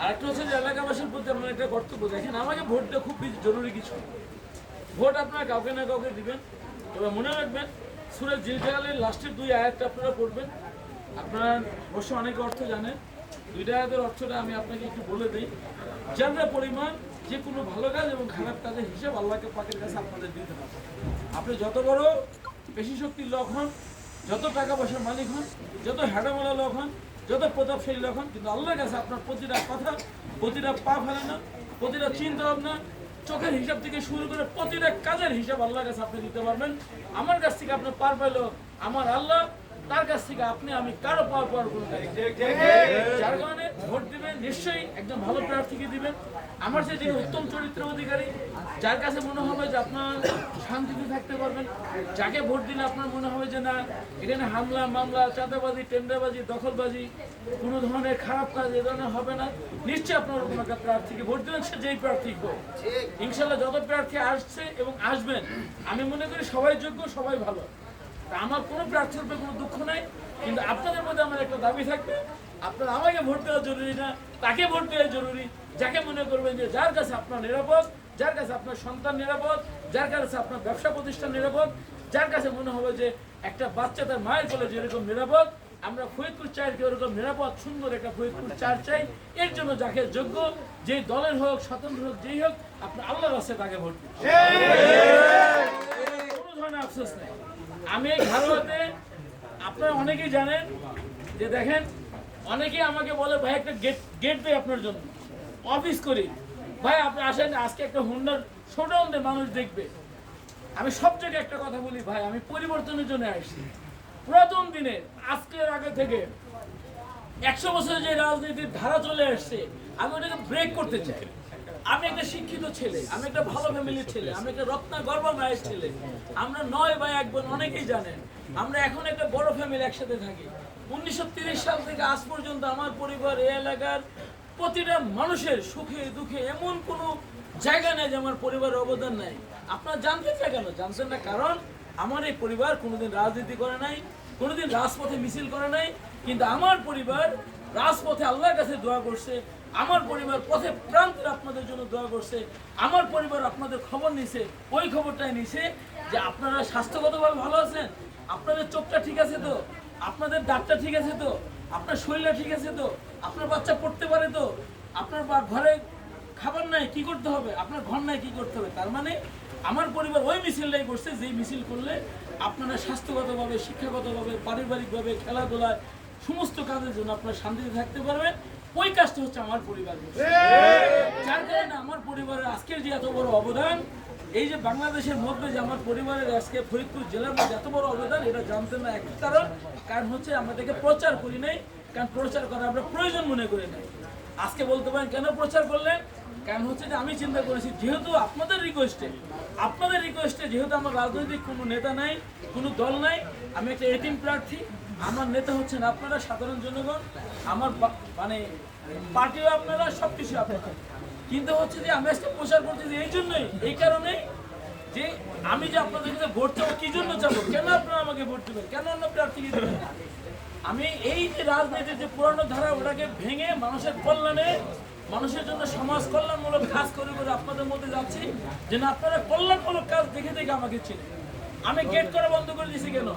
আরেকটা হচ্ছে যে এলাকাবাসীর প্রতি আমার একটা কর্তব্য, দেখেন আমাকে ভোট দেওয়া খুব জরুরি কিছু ভোট আপনারা কাউকে না কাউকে দিবেন, তবে মনে রাখবেন সুরের জিলজালের লাস্টের দুই আয়াতটা আপনারা পড়বেন। আপনারা অবশ্য অনেক অর্থ জানেন। দুইটা আয়াতের অর্থটা আমি আপনাকে একটু বলে দিই। যারা পরিমাণ, যে কোনো ভালো কাজ এবং খারাপ কাজের হিসাব আল্লাহকে পাকের কাছে আপনাদের দিতে হবে। আপনি যত বড় পেশি শক্তির লোক হন, যত টাকা পয়সার মালিক হন, যত হ্যাডামালা লোক হন যত প্রতাপশালী রাখুন কিন্তু আল্লাহর কাছে আপনার প্রতিটা কথা, প্রতিটা পা ফেলে না, প্রতিটা চিন্তা ভাবনা চোখের হিসাব থেকে শুরু করে প্রতিটা কাজের হিসাব আল্লাহর কাছে আপনি দিতে পারবেন। আমার কাছ থেকে আপনার পার পাইলেও আমার আল্লাহ তার কাছ থেকে আপনি আমি কারও পাওয়ার পাওয়ার কোনো যার কারণে ভোট দিবেন নিশ্চয়ই একজন ভালো প্রার্থীকে দিবেন। আমার যে যিনি উত্তম চরিত্র অধিকারী যার কাছে মনে হবে যে আপনার শান্তিতে থাকতে পারবেন যাকে ভোট দিলে আপনার মনে হবে যে না এখানে হামলা মামলা চাঁদাবাজি টেন্ডারবাজি দখলবাজি কোনো ধরনের খারাপ কাজ এ ধরনের হবে না। নিশ্চয়ই আপনার কোনো একটা প্রার্থীকে ভোট দিবেন সে যেই প্রার্থী হোক। ইনশাল্লাহ যত প্রার্থী আসছে এবং আসবেন আমি মনে করি সবাই যোগ্য সবাই ভালো। আমার কোনো প্রার্থীর উপরে কোনো দুঃখ নাই, কিন্তু আপনাদের মধ্যে আমার একটা দাবি থাকবে, আপনার আমাকে ভোট দেওয়া জরুরি না, তাকে ভোট দেওয়া জরুরি, যাকে মনে করবেন যে যার কাছে আপনার নিরাপদ, যার কাছে আপনার সন্তান নিরাপদ, যার কাছে আপনার ব্যবসা প্রতিষ্ঠান নিরাপদ, যার কাছে মনে হবে যে একটা বাচ্চা তার মায়ের কোলে যেরকম নিরাপদ, আমরা ফরিদপুর চায়ের ওরকম নিরাপদ, সুন্দর একটা ফরিদপুর চার চাই, এর জন্য যাকে যোগ্য যে দলের হোক, স্বতন্ত্র হোক, যেই হোক, আপনার আল্লাহর আছে তাকে ভোট আফসোস নেই। আমি এই ঘরোয়াতে আপনারা অনেকেই জানেন যে দেখেন, অনেকেই আমাকে বলে, ভাই, একটা গেট গেট দেয় আপনার জন্য। অফিস করি। ভাই, আপনি আসেন, আজকে একটা হুন্ডার শোডাউন মানুষ দেখবে। আমি সব জায়গায় একটা কথা বলি, ভাই, আমি পরিবর্তনের জন্য আসছি। পুরাতন দিনে, আজকের আগে থেকে একশো বছরের যে রাজনীতির ধারা চলে আসছে, আমি ওটাকে ব্রেক করতে চাই। আমি একটা শিক্ষিত ছেলে, আমি একটা ভালো ফ্যামিলির ছেলে, আমি একটা রত্না গর্ব মায়ের ছেলে। আমরা নয় বা এক বোন অনেকেই জানেন, আমরা এখন একটা বড় ফ্যামিলি একসাথে থাকি। উনিশশো তিরিশ সাল থেকে আজ পর্যন্ত আমার পরিবার এই এলাকার প্রতিটা মানুষের সুখে, দুঃখে এমন কোনো জায়গা নেই যে আমার পরিবারের অবদান নাই। আপনারা জানতেন না কেন? জানতেন না কারণ আমার এই পরিবার কোনোদিন রাজনীতি করে নাই, কোনোদিন রাজপথে মিছিল করে নাই, কিন্তু আমার পরিবার রাজপথে আল্লাহর কাছে দোয়া করছে আমার পরিবার পথে প্রান্তের আপনাদের জন্য দোয়া করছে, আমার পরিবার আপনাদের খবর নিছে, ওই খবরটাই নিছে যে আপনারা স্বাস্থ্যগতভাবে ভালো আছেন, আপনাদের চোখটা ঠিক আছে তো, আপনাদের দাঁতটা ঠিক আছে তো, আপনার শরীরটা ঠিক আছে তো, আপনার বাচ্চা পড়তে পারে তো, আপনার ঘরে খাবার নাই, কি করতে হবে? আপনার ঘর নাই, কি করতে হবে? তার মানে আমার পরিবার ওই মিছিলটাই করছে, যেই মিছিল করলে আপনারা স্বাস্থ্যগতভাবে, শিক্ষাগতভাবে, পারিবারিকভাবে, খেলাধুলায় সমস্ত কাজের জন্য আপনারা শান্তিতে থাকতে পারবেন। ওই কাজটা হচ্ছে আমার পরিবার যার কারণে আমার পরিবারের আজকের যে এত বড় অবদান এই যে বাংলাদেশের মধ্যে যে আমার পরিবারের আজকে ফরিদপুর জেলার মধ্যে এত বড় অবদান এটা জানতে না এক কারণ কারণ হচ্ছে আমাদেরকে প্রচার করি নাই কারণ প্রচার করা আমরা প্রয়োজন মনে করি নাই। আজকে বলতে পারেন কেন প্রচার করলেন? কারণ হচ্ছে যে আমি চিন্তা করেছি, যেহেতু আপনাদের রিকোয়েস্টে আপনাদের রিকোয়েস্টে যেহেতু আমার রাজনৈতিক কোনো নেতা নাই, কোনো দল নাই, আমি একটা এটিম প্রার্থী, আমার নেতা হচ্ছেন আপনারা, সাধারণ জনগণ, আমার মানে পার্টিও আপনারা সব কিছু আপনারা। কিন্তু হচ্ছে যে আমি আজকে প্রচার করতেছি এই জন্যই, এই কারণেই যে আমি যে আপনাদের কাছে ভোট চাবো, কি জন্য চাবো? কেন আপনারা আমাকে ভোট দেবেন? কেন অন্য প্রার্থীকে দেবেন? আমি এই যে রাজনীতির যে পুরানো ধারা, ওটাকে ভেঙে মানুষের কল্যাণে মানুষের জন্য সমাজ কল্যাণমূলক কাজ করে করে আপনাদের মধ্যে যাচ্ছি যে না, আপনারা কল্যাণমূলক কাজ দেখে দেখে আমাকে চিনে আমি গেট করা বন্ধ করে দিয়েছি কেন?